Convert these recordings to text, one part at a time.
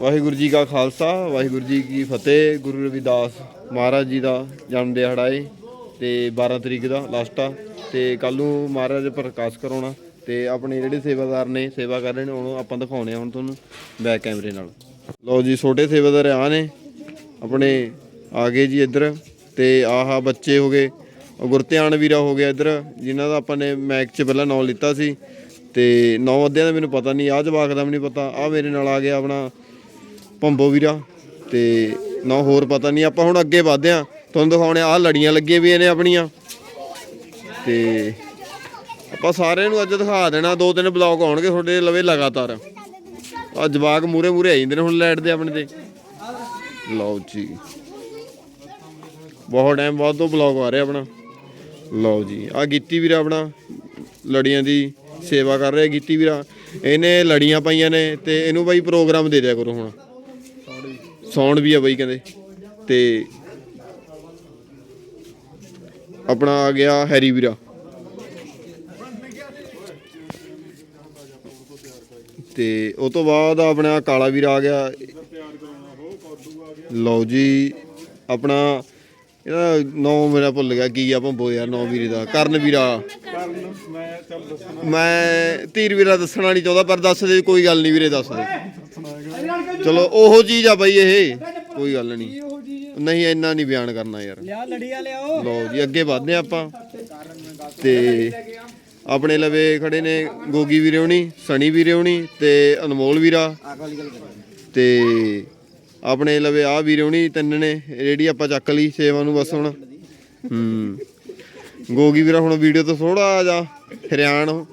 ਵਾਹਿਗੁਰੂ ਜੀ ਕਾ ਖਾਲਸਾ, ਵਾਹਿਗੁਰੂ ਜੀ ਕੀ ਫਤਿਹ, ਗੁਰੂ ਰਵਿਦਾਸ ਮਹਾਰਾਜ ਜੀ ਦਾ ਜਨਮ ਦਿਹਾੜਾ ਏ ਤੇ 12 ਤਰੀਕ ਦਾ ਲਾਸਟ ਆ ਤੇ ਕੱਲ ਨੂੰ ਮਹਾਰਾਜ ਪ੍ਰਕਾਸ਼ ਕਰਾਉਣਾ ਤੇ ਆਪਣੇ ਜਿਹੜੇ ਸੇਵਾਦਾਰ ਨੇ, ਸੇਵਾ ਕਰ ਰਹੇ ਨੇ, ਉਹਨੂੰ ਆਪਾਂ ਦਿਖਾਉਣੇ ਆ ਹੁਣ ਤੁਹਾਨੂੰ ਬੈਕ ਕੈਮਰੇ ਨਾਲ। ਲਓ ਜੀ, ਛੋਟੇ ਸੇਵਾਦਾਰ ਆ ਨੇ, ਆਪਣੇ ਆ ਗਏ ਜੀ ਇੱਧਰ ਤੇ ਆਹਾ ਬੱਚੇ ਹੋ ਗਏ, ਉਹ ਗੁਰਧਿਆਨ ਵੀਰਾ ਹੋ ਗਿਆ ਇੱਧਰ, ਜਿਨ੍ਹਾਂ ਦਾ ਆਪਾਂ ਨੇ ਮੈਕ 'ਚ ਪਹਿਲਾਂ ਨਾਂ ਲਿੱਤਾ ਸੀ। ਤੇ ਨੌ ਅੱਧਿਆਂ ਦਾ ਮੈਨੂੰ ਪਤਾ ਨਹੀਂ, ਆਹ ਜਵਾਕ ਦਾ ਵੀ ਨਹੀਂ ਪਤਾ ਆ ਮੇਰੇ ਨਾਲ ਆ ਗਿਆ ਆਪਣਾ ਭੰਬੋ ਵੀਰਾ ਤੇ ਨਾ ਹੋਰ ਪਤਾ ਨਹੀਂ, ਆਪਾਂ ਹੁਣ ਅੱਗੇ ਵਧਦੇ ਆ ਤੁਹਾਨੂੰ ਦਿਖਾਉਣੇ ਆ ਲੜੀਆਂ ਲੱਗੀਆਂ ਵੀ ਨੇ ਆਪਣੀਆਂ। ਤੇ ਆਪਾਂ ਸਾਰਿਆਂ ਨੂੰ ਅੱਜ ਦਿਖਾ ਦੇਣਾ, ਦੋ ਤਿੰਨ ਬਲੌਗ ਆਉਣਗੇ ਤੁਹਾਡੇ ਲਵੇ ਲਗਾਤਾਰ। ਆ ਜਵਾਕ ਮੂਰੇ ਮੂਰੇ ਆ ਜਾਂਦੇ ਨੇ ਹੁਣ ਲਾਈਟ ਦੇ ਆਪਣੇ ਤੇ। ਲਓ ਜੀ। ਬਹੁਤ ਟਾਈਮ ਬਾਅਦ ਤੋਂ ਬਲੌਗ ਆ ਰਿਹਾ ਆਪਣਾ। ਲਓ ਜੀ ਆ ਗੀਤੀ ਵੀਰਾ ਆਪਣਾ ਲੜੀਆਂ ਦੀ ਸੇਵਾ ਕਰ ਰਿਹਾ ਗੀਤੀ ਵੀਰਾ। ਇਹਨੇ ਲੜੀਆਂ ਪਾਈਆਂ ਨੇ ਤੇ ਇਹਨੂੰ ਬਾਈ ਪ੍ਰੋਗਰਾਮ ਦੇ ਦਿਆ ਕਰੋ ਹੁਣ। ਸਾਊਂਡ ਵੀ ਆ ਬਾਈ ਕਹਿੰਦੇ। ਤੇ ਆਪਣਾ ਆ ਗਿਆ ਹੈਰੀ ਵੀਰਾ। ਤੇ ਉਹ ਤੋਂ ਬਾਅਦ ਆਪਣਾ ਕਾਲਾ ਵੀਰਾ ਆ ਗਿਆ। ਲਓ ਜੀ, ਆਪਣਾ ਇਹਦਾ ਨੌ ਮੇਰਾ ਭੁੱਲ ਗਿਆ। ਕੀ ਆਪਾਂ ਭੰਬੋ ਯਾਰ ਨੌ ਵੀਰੇ ਦਾ। ਕਰਨ ਵੀਰਾ। ਮੈਂ ਧੀਰ ਵੀਰਾ ਦੱਸਣਾ ਨਹੀਂ ਚਾਹੁੰਦਾ ਪਰ ਦੱਸ ਦੇ ਕੋਈ ਗੱਲ ਨਹੀਂ ਵੀਰੇ ਦੱਸ ਦੇ। ਚਲੋ ਉਹੋ ਚੀਜ਼ ਆ ਬਾਈ ਇਹ ਕੋਈ ਗੱਲ ਨਹੀਂ। ਨਹੀਂ ਇੰਨਾ ਨਹੀਂ ਬਿਆਨ ਕਰਨਾ ਯਾਰ। ਲਿਆ ਲੜੀਆਂ ਲਿਆਓ। ਲਓ ਜੀ ਅੱਗੇ ਵਧਦੇ ਹਾਂ ਆਪਾਂ। ਤੇ ਆਪਣੇ ਲਵੇ ਖੜੇ ਨੇ ਗੋਗੀ ਵੀਰੇ ਹੋਣੀ ਸਣੀ ਵੀਰੇ ਹੋਣੀ ਤੇ ਅਨਮੋਲ ਵੀਰਾ। ਤੇ ਆਪਣੇ ਲਵੇ ਆ ਵੀਰੇ ਹੋਣੀ ਤਿੰਨ ਨੇ ਜਿਹੜੀ ਆਪਾਂ ਚੱਕ ਲਈ ਸੇਵਾ ਨੂੰ ਬਸ ਹੁਣ। ਹੂੰ। ਗੋਗੀ ਵੀਰਾ ਹੁਣ ਵੀਡੀਓ ਤੋਂ ਥੋੜਾ ਜਿਹਾ ਹਰਿਆਣ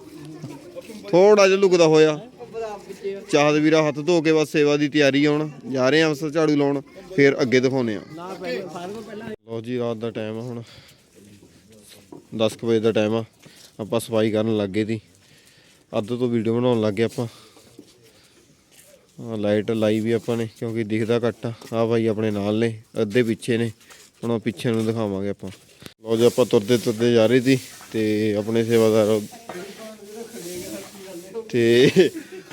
ਥੋੜਾ ਜਿਹਾ ਲੁਕਦਾ ਹੋਇਆ। ਚਾਹਦ ਵੀਰਾ ਹੱਥ ਧੋ ਕੇ ਬਸ ਸੇਵਾ ਦੀ ਤਿਆਰੀ ਆਉਣ। ਜਾ ਰਹੇ ਆ ਬਸ ਝਾੜੂ ਲਾਉਣ, ਫਿਰ ਅੱਗੇ ਦਿਖਾਉਨੇ ਆ ਨਾ ਜੀ, ਰਾਤ ਦਾ ਟਾਈਮ ਆ ਹੁਣ। 10 ਕੁ ਵਜੇ ਦਾ ਟਾਈਮ ਆ। ਆਪਾਂ ਸਫ਼ਾਈ ਕਰਨ ਲੱਗੇ ਸੀ। ਅੱਧ ਤੋਂ ਵੀਡੀਓ ਬਣਾਉਣ ਲੱਗੇ ਆਪਾਂ। ਲਾਈਟ ਲਾਈ ਵੀ ਆਪਾਂ ਨੇ, ਕਿਉਂਕਿ ਦਿਖਦਾ ਘੱਟ ਆ। ਭਾਈ ਆਪਣੇ ਨਾਲ ਨੇ, ਅੱਧੇ ਪਿੱਛੇ ਨੇ। ਹੁਣ ਉਹ ਪਿੱਛੇ ਨੂੰ ਦਿਖਾਵਾਂਗੇ ਆਪਾਂ। ਲੋ ਜੀ, ਆਪਾਂ ਤੁਰਦੇ ਤੁਰਦੇ ਜਾ ਰਹੇ ਸੀ ਤੇ ਆਪਣੇ ਸੇਵਾਦਾਰ ਤੇ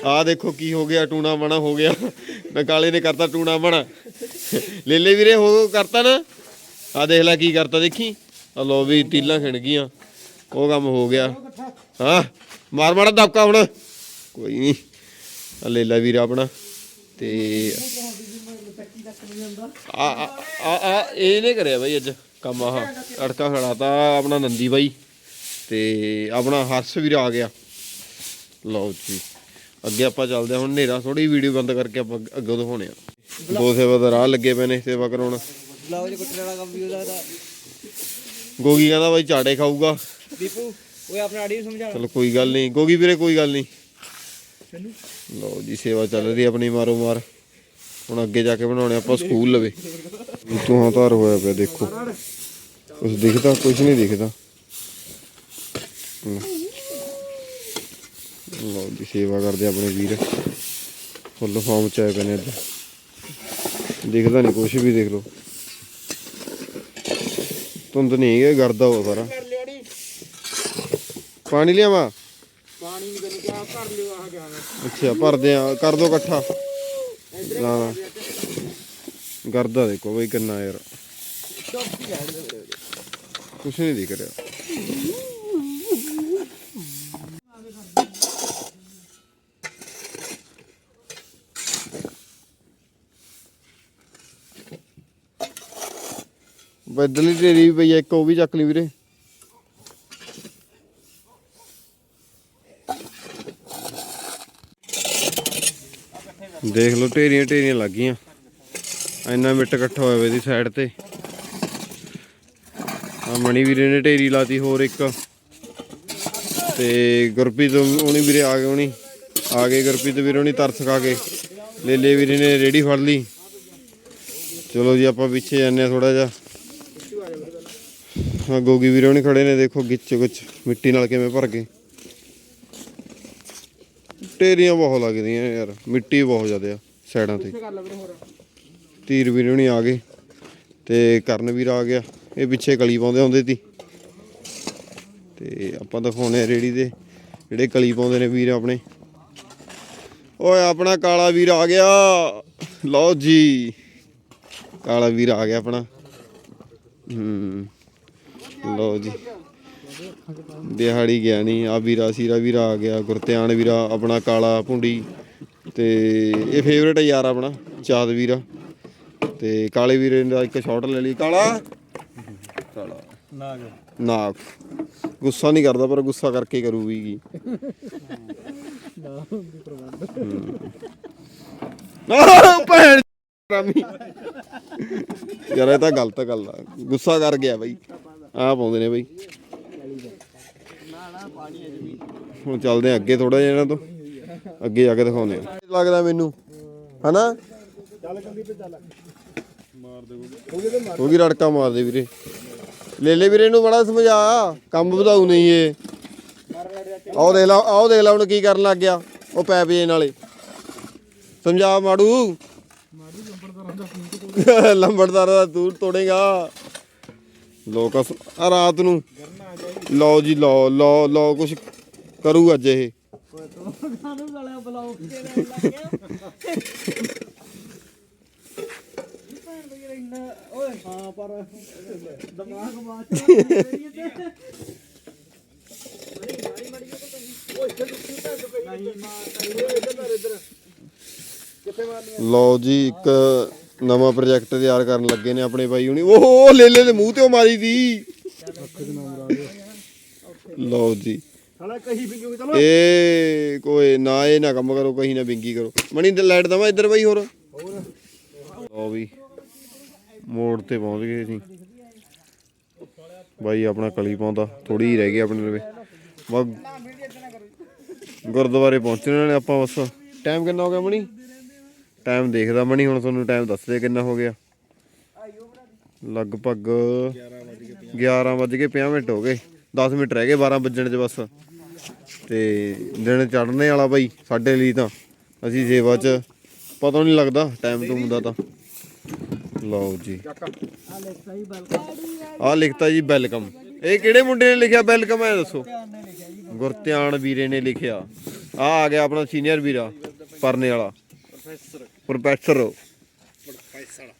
ਆ ਦੇਖੋ ਕੀ ਹੋ ਗਿਆ, ਟੂਣਾ ਬਣਾ ਹੋ ਗਿਆ। ਨਕਾਲੇ ਨੇ ਕਰਤਾ ਟੂਣਾ ਬਣਾ ਲੇਲੇ ਵੀਰੇ, ਹੋ ਕਰਤਾ ਨਾ? ਆ ਦੇਖ ਲੈ ਕੀ ਕਰਤਾ, ਦੇਖੀ? ਆ ਲੋ ਵੀ ਤੀਲਾਂ ਖਿਣ ਗਈਆਂ। ਉਹ ਕੰਮ ਹੋ ਗਿਆ। ਹਾਂ, ਮਾਰ ਮਾੜਾ ਦਬਕਾ ਹੁਣ। ਕੋਈ ਨਹੀਂ ਆ ਲੇਲਾ ਵੀਰਾ ਆਪਣਾ। ਤੇ ਆ, ਆ- ਆ, ਇਹਨੇ ਕਰਿਆ ਬਾਈ ਅੱਜ। ਕੰਮ ਆਹ ਅੜਕਾ ਖੜਾਤਾ ਆਪਣਾ ਨੰਦੀ ਬਾਈ ਤੇ ਆਪਣਾ ਹਰਸ਼ ਵੀਰਾ ਆ ਗਿਆ। ਲਓ ਜੀ ਅੱਗੇ ਆਪਾਂ ਚੱਲਦੇ ਹਾਂ ਹੁਣ ਹਨੇਰਾ ਥੋੜੀ ਵੀਡੀਓ ਬੰਦ ਕਰਕੇ ਆਪਾਂ ਅੱਗੇ ਦਿਖਾਉਣੇ ਆ ਦੋ ਸੇਵਾਦਾਰ ਆ ਲੱਗੇ ਪਏ ਨੇ ਸੇਵਾ ਕਰਾਉਣ। ਬਲੌਗ ਚ ਕੁੱਟਣ ਵਾਲਾ ਕੰਮ ਵੀ ਉਹਦਾ ਦਾ ਗੋਗੀ ਕਹਿੰਦਾ ਬਾਈ ਝਾੜੇ ਖਾਊਗਾ। ਦੀਪੂ ਓਏ ਆਪਣਾ ਆੜੀ ਨੂੰ ਸਮਝਾ। ਚਲੋ ਕੋਈ ਗੱਲ ਨਹੀਂ ਗੋਗੀ ਵੀਰੇ ਕੋਈ ਗੱਲ ਨਹੀਂ। ਲਓ ਜੀ ਸੇਵਾ ਚੱਲ ਰਹੀ ਆਪਣੀ ਮਾਰੋ ਮਾਰ। ਹੁਣ ਅੱਗੇ ਜਾ ਕੇ ਬਣਾਉਣੇ ਆਪਾਂ ਸਕੂਲ ਲਵੇ। ਤੂੰ ਹਾਂ ਧਾਰ ਹੋਇਆ ਪਿਆ ਦੇਖੋ। ਕੁਝ ਦਿਖਦਾ ਕੁਝ ਨਹੀਂ ਦਿਖਦਾ। ਲਓ ਜੀ ਸੇਵਾ ਕਰਦੇ ਆਪਣੇ ਵੀਰ। ਫੁੱਲ ਫਾਰਮ ਚ ਆਏ ਪਏ ਨੇ ਅੱਜ ਦਿਖਦਾ ਨਹੀਂ ਕੁਝ ਵੀ ਦੇਖ ਲਓ। ਧੁੰਦ ਨਹੀਂ ਹੈ ਗਰਦਾ ਹੋ ਸਾਰਾ। ਕਰ ਪਾਣੀ ਲਿਆਵਾਂ? ਪਾਣੀ ਨਹੀਂ ਕਰਨੀ ਕਿਆ ਕਰ ਲਿਓ ਆਹ ਗਿਆ ਅੱਛਾ ਭਰਦੇ ਆ ਕਰ ਦੋ ਇਕੱਠਾ। ਨਾ ਨਾ ਗਰਦਾ ਦੇਖੋ ਬਈ ਕਿੰਨਾ ਯਾਰ। ਚੌਕੀ ਲੈਣ ਕੁਛ ਨਹੀਂ ਦਿਖ ਰਿਹਾ। ਬਦਲੀ ਢੇਰੀ ਵੀ ਪਈ ਆ, ਇੱਕ ਉਹ ਵੀ ਚੱਕ ਲਈ ਵੀਰੇ। ਦੇਖ ਲਓ, ਢੇਰੀਆਂ ਢੇਰੀਆਂ ਲੱਗ ਗਈਆਂ। ਇੰਨਾ ਮਿੱਟ ਇਕੱਠਾ ਹੋਇਆ ਵੇ ਇਹਦੀ ਸਾਈਡ ਤੇ। ਆ ਮਣੀ ਵੀਰੇ ਨੇ ਢੇਰੀ ਲਾਤੀ ਹੋਰ ਇੱਕ। ਤੇ ਗੁਰਪ੍ਰੀਤ ਉਹਨੀ ਵੀਰੇ ਆ ਗਏ ਉਹਨੀ ਆ ਗਏ ਗੁਰਪ੍ਰੀਤ ਵੀਰੇ ਉਹਨੀ ਤਰਸ ਖਾ ਕੇ। ਲੇਲੇ ਵੀਰੇ ਨੇ ਰੇੜੀ ਫੜ ਲਈ। ਚਲੋ ਜੀ, ਆਪਾਂ ਪਿੱਛੇ ਜਾਂਦੇ ਆ ਥੋੜਾ ਜਿਹਾ। ਹਾਂ ਗੋਗੀ ਵੀਰੇ ਉਹਨੀ ਖੜੇ ਨੇ, ਦੇਖੋ ਗਿੱਚ ਗੁੱਚ ਮਿੱਟੀ ਨਾਲ ਕਿਵੇਂ ਭਰ ਗਏ। ਢੇਰੀਆਂ ਬਹੁਤ ਲੱਗਦੀਆਂ ਯਾਰ ਮਿੱਟੀ ਬਹੁਤ ਜ਼ਿਆਦਾ ਆ ਸਾਈਡਾਂ ਤੇ। ਧੀਰ ਵੀਰ ਹੁਣੀ ਆ ਗਏ ਤੇ ਕਰਨ ਵੀਰ ਆ ਗਿਆ ਇਹ ਪਿੱਛੇ ਕਲੀ ਪਾਉਂਦੇ ਹੁੰਦੇ ਸੀ। ਤੇ ਆਪਾਂ ਦਿਖਾਉਣੇ ਰੇੜੀ ਦੇ ਜਿਹੜੇ ਕਲੀ ਪਾਉਂਦੇ ਨੇ ਵੀਰ ਆਪਣੇ। ਓਏ ਆਪਣਾ ਕਾਲਾ ਵੀਰ ਆ ਗਿਆ। ਲਓ ਜੀ। ਕਾਲਾ ਵੀਰ ਆ ਗਿਆ ਆਪਣਾ। ਹੂੰ। ਲਓ ਜੀ। ਦਿਹਾੜੀ ਗਿਆ ਨਹੀਂ ਆ ਵੀਰਾ ਸੀਰਾ ਵੀਰਾ ਆ ਗਿਆ ਗੁਰਤਿਆਨ ਵੀਰਾ ਆਪਣਾ ਕਾਲਾ ਭੁੰਡੀ ਤੇ ਇਹ ਫੇਵਰੇਟ ਯਾਰ ਆਪਣਾ ਚਾঁਦ ਵੀਰਾ ਤੇ ਕਾਲੇ ਵੀਰੇ ਦਾ ਇੱਕ ਸ਼ਾਟ ਲੈ ਲਈ ਕਾਲਾ? ਕਾਲਾ। ਨਾ ਨਾ ਗੁੱਸਾ ਨਹੀਂ ਕਰਦਾ ਪਰ ਗੁੱਸਾ ਕਰਕੇ ਕਰੂ ਵੀ ਕੀ ਆਹ ਭੈਣ ਰਾਮੀ ਯਾਰ ਇਹ ਤਾਂ ਗਲਤ ਗੱਲ ਆ। ਗੁੱਸਾ ਕਰ ਗਿਆ ਬਈ। ਆ ਪਾਉਂਦੇ ਨੇ ਬਈ। ਹੁਣ ਚੱਲਦੇ ਆ ਅੱਗੇ ਥੋੜਾ ਜਿਹਾ ਇਹਨਾਂ ਤੋਂ। ਅੱਗੇ ਜਾ ਕੇ ਦਿਖਾਉਂਦੇ ਆ ਲੱਗਦਾ ਮੈਨੂੰ? ਹਨਾ? ਹੋ ਗਈ ਰੜਕਾ ਮਾਰ ਦੇ ਵੀਰੇ। ਲੈ ਲੈ ਵੀਰੇ ਨੂੰ ਬੜਾ ਸਮਝਾ। ਕੰਮ ਵਧਾਉ ਨਹੀਂ ਇਹ। ਆਓ ਦੇਖ ਲਾ, ਆਓ ਦੇਖ ਲਾ ਹੁਣ ਕੀ ਕਰਨ ਲੱਗ ਗਿਆ। ਉਹ ਪੈਪ ਜੇ ਨਾਲੇ ਸਮਝਾ ਮਾੜੂ। ਲੰਬੜਦਾਰ ਦਾ ਤੂੰ ਤੋੜੇਗਾ। ਲੋਕ ਆ ਰਾਤ ਨੂੰ। ਲਓ ਜੀ, ਲਓ ਲਓ ਲਓ, ਕੁਛ ਕਰੂ ਅੱਜ ਇਹ। ਕਾਨੂੰ ਸਾਲਿਆ ਬਲਾਉ ਕੇ ਲੱਗ ਗਿਆ ਓਏ ਹਾਂ ਪਰ ਦਿਮਾਗ ਬਾਤ ਲਓ ਜੀ, ਇੱਕ ਨਵਾਂ ਪ੍ਰੋਜੈਕਟ ਤਿਆਰ ਕਰਨ ਲੱਗੇ ਨੇ ਆਪਣੇ ਬਾਈ ਹੁਣੀ। ਓਹ ਲੈ ਲੈ ਦੇ ਮੂੰਹ ਤੇ ਉਹ ਮਾਰੀ ਦੀ। ਲਓ ਜੀ। ਸਾਲਾ ਕਹੀ ਵੀ ਕਿਉਂ ਚਲੋ। ਏ ਕੋਈ ਨਾ ਇਹ ਨਾ ਕੰਮ ਕਰੋ ਕਹੀਂ ਨਾ ਬਿੰਗੀ ਕਰੋ। ਮਣੀ ਲਾਈਟ ਦਵਾ ਇੱਧਰ ਬਾਈ ਹੋਰ। ਲਓ ਵੀ ਮੋੜ ਤੇ ਪਹੁੰਚ ਗਏ ਅਸੀਂ। ਬਾਈ ਆਪਣਾ ਕਲੀ ਪਾਉਂਦਾ ਥੋੜੀ ਹੀ ਰਹਿ ਗਈ ਆਪਣੇ ਲਵੇ। ਗੁਰਦੁਆਰੇ ਪਹੁੰਚਣੇ ਨੇ ਆਪਾਂ ਬਸ। ਟਾਈਮ ਕਿੰਨਾ ਹੋ ਗਿਆ ਮਣੀ ਟਾਈਮ ਦੇਖਦਾ ਮਣੀ ਹੁਣ ਤੁਹਾਨੂੰ ਟਾਈਮ ਦੱਸ ਦੇ ਕਿੰਨਾ ਹੋ ਗਿਆ। ਲਗਭਗ 11 ਵੱਜ ਕੇ 50 ਮਿੰਟ ਹੋ ਗਏ। 10 ਮਿੰਟ ਰਹਿ ਗਏ 12 ਵੱਜਣ 'ਚ ਬਸ। ਤੇ ਦਿਨ ਚੜ੍ਹਨੇ ਵਾਲਾ ਬਾਈ ਸਾਡੇ ਲਈ ਤਾਂ। ਅਸੀਂ ਸੇਵਾ 'ਚ ਪਤਾ ਨਹੀਂ ਲੱਗਦਾ ਟਾਈਮ ਤੋਂ ਹੁੰਦਾ ਤਾਂ। ਲਓ ਜੀ। ਆਹ ਲਿਖਤਾ ਜੀ ਵੈਲਕਮ। ਇਹ ਕਿਹੜੇ ਮੁੰਡੇ ਨੇ ਲਿਖਿਆ ਵੈਲਕਮ ਹੈ ਦੱਸੋ? ਗੁਰਧਿਆਨ ਵੀਰੇ ਨੇ ਲਿਖਿਆ। ਆ ਆ ਗਿਆ ਆਪਣਾ ਸੀਨੀਅਰ ਵੀਰਾ ਪਰਨੇ ਵਾਲਾ। ਪ੍ਰੋਫੈਸਰ ਪ੍ਰੋਫੈਸਰ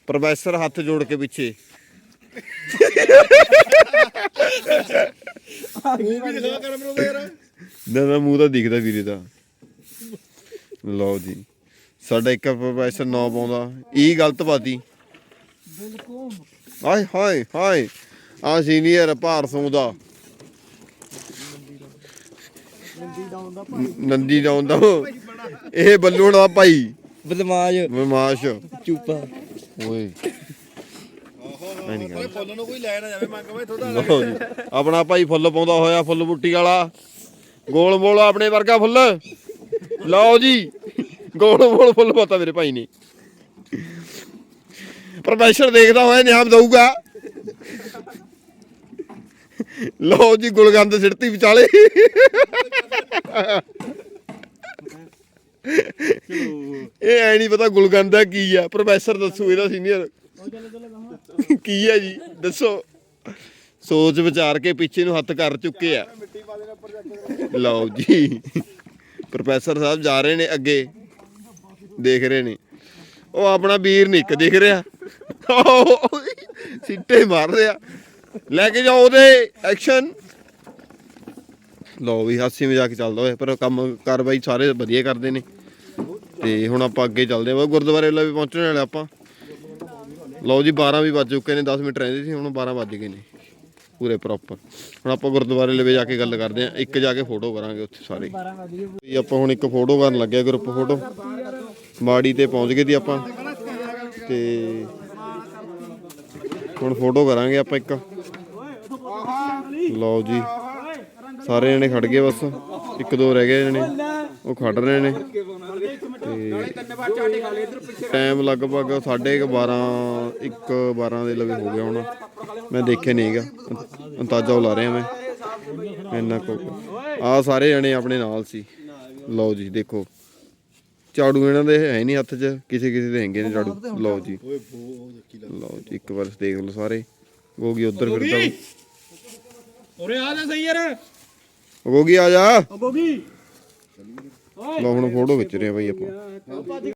ਪ੍ਰੋਫੈਸਰ ਹੱਥ ਜੋੜ ਕੇ ਪਿੱਛੇ। ਨਾ ਨਾ ਮੂੰਹ ਤਾਂ ਦਿਖਦਾ ਵੀਰੇ ਦਾ। ਲਓ ਜੀ। ਸਾਡਾ ਇੱਕ ਪ੍ਰੋਫੈਸਰ ਨੌ ਪਾਉਂਦਾ। ਇਹ ਗਲਤ ਬਾਤੀ। ਹਾਏ ਹਾਏ ਹਾਏ। ਆ ਸੀਨੀਅਰ ਭਾਰ ਸਿੰਘ ਦਾ। ਨੰਦੀ ਡਾਉਨ ਦਾ ਇਹ ਬੱਲੂਣ ਦਾ ਭਾਈ। ਬਦਮਾਸ਼। ਬਦਮਾਸ਼। ਚੂਪਾ। ਓਏ। ਐ ਨਹੀਂ ਗੱਲ ਫੁੱਲ ਨੂੰ ਕੋਈ ਲੈ ਨਾ ਜਾਵੇ ਮੰਗ ਮੈਂ ਥੋੜਾ ਲਓ ਜੀ। ਆਪਣਾ ਭਾਈ ਫੁੱਲ ਪਾਉਂਦਾ ਹੋਇਆ ਫੁੱਲ ਬੁੱਟੀ ਵਾਲਾ। ਗੋਲ ਮੋਲ ਆਪਣੇ ਵਰਗਾ ਫੁੱਲ। ਲਓ ਜੀ ਗੋਲ ਮੋਲ ਫੁੱਲ ਪਾਤਾ ਮੇਰੇ ਭਾਈ ਨੇ। ਪ੍ਰੋਫੈਸਰ ਦੇਖਦਾ ਹੋਇਆ ਨਿਆਮ ਦਊਗਾ। ਲਓ ਜੀ ਗੁਲਗੰਦ ਸਿੱਟਤੀ ਵਿਚਾਲੇ। ਇਹ ਐ ਨਹੀਂ ਪਤਾ ਗੁਲਗੰਦ ਦਾ ਕੀ ਆ। ਪ੍ਰੋਫੈਸਰ ਦੱਸੂ ਇਹਦਾ ਸੀਨੀਅਰ ਕੀ ਹੈ ਜੀ? ਦੱਸੋ। ਸੋਚ ਵਿਚਾਰ ਕੇ ਪਿੱਛੇ ਨੂੰ ਹੱਥ ਕਰ ਚੁੱਕੇ ਆ। ਲਓ ਜੀ। ਪ੍ਰੋਫੈਸਰ ਸਾਹਿਬ ਜਾ ਰਹੇ ਨੇ ਅੱਗੇ। ਦੇਖ ਰਹੇ ਨੇ। ਉਹ ਆਪਣਾ ਵੀਰ ਨਿੱਕ ਦਿਖ ਰਿਹਾ। ਉਹ ਸਿੱਟੇ ਮਾਰ ਰਿਹਾ। ਲੈ ਕੇ ਜਾਓ ਉਹਦੇ। ਐਕਸ਼ਨ। ਲਓ ਵੀ ਹਾਸੀ ਮਜ਼ਾਕ ਚੱਲਦਾ ਹੋਇਆ, ਪਰ ਕੰਮ, ਕਾਰਵਾਈ ਸਾਰੇ ਵਧੀਆ ਕਰਦੇ ਨੇ। ਤੇ ਹੁਣ ਆਪਾਂ ਅੱਗੇ ਚੱਲਦੇ ਹਾਂ। ਗੁਰਦੁਆਰੇ ਵੱਲ ਵੀ ਪਹੁੰਚਣ ਵਾਲੇ ਆਪਾਂ। ਲਓ ਜੀ 12 ਵੀ ਵੱਜ ਚੁੱਕੇ ਨੇ 10 ਮਿੰਟ ਰਹਿੰਦੇ ਸੀ, ਹੁਣ 12 ਵੱਜ ਗਏ ਨੇ, ਪੂਰੇ ਪ੍ਰੋਪਰ ਹੁਣ ਆਪਾਂ ਗੁਰਦੁਆਰੇ ਲਵੇ ਜਾ ਕੇ ਗੱਲ ਕਰਦੇ ਆਂ ਇੱਕ ਜਾ ਕੇ ਫੋਟੋ ਕਰਾਂਗੇ ਉੱਥੇ ਸਾਰੇ। ਜੀ ਆਪਾਂ ਹੁਣ ਇੱਕ ਫੋਟੋ ਕਰਨ ਲੱਗੇ ਗਰੁੱਪ ਫੋਟੋ ਮਾੜੀ ਤੇ ਪਹੁੰਚ ਗਏ ਦੀ ਆਪਾਂ। ਤੇ ਹੁਣ ਫੋਟੋ ਕਰਾਂਗੇ ਆਪਾਂ ਇੱਕ। ਲਓ ਜੀ, ਸਾਰੇ ਜਣੇ ਖੜ ਗਏ ਬਸ। ਇੱਕ ਦੋ ਰਹਿ ਗਏ ਜਣੇ। ਉਹ ਖੜ ਰਹੇ ਨੇ। ਟਾਈਮ ਲਗਭਗ 12:30 1 12 ਦੇ ਲਵੇ ਹੋ ਗਿਆ ਹੁਣ। ਮੈਂ ਦੇਖਿਆ ਨਹੀਂਗਾ ਅੰਦਾਜ਼ਾ ਲਾ ਰਿਹਾ ਮੈਂ। ਇੰਨਾ ਕੋ ਆ ਸਾਰੇ ਜਣੇ ਆਪਣੇ ਨਾਲ ਸੀ। ਲਓ ਜੀ ਦੇਖੋ। ਝਾੜੂ ਇਹਨਾਂ ਦੇ ਹੈ ਨਹੀਂ ਹੱਥ 'ਚ। ਕਿਸੇ ਕਿਸੇ ਦੇ ਹੈਗੇ ਨੇ ਝਾੜੂ। ਲਓ ਜੀ। ਲਓ ਜੀ ਇੱਕ ਵਾਰ ਦੇਖ ਲਓ ਸਾਰੇ। ਗੋਗੀ ਉਧਰ ਫਿਰਦਾ। ਉਰੇ ਆ ਜਾ ਸਹੀ ਯਾਰ। ਗੋਗੀ ਆ ਜਾ। ਗੋਗੀ! ਲਓ ਹੁਣ ਫੋਟੋ ਖਿੱਚ ਰਹੇ ਆ ਬਾਈ ਆਪਾਂ।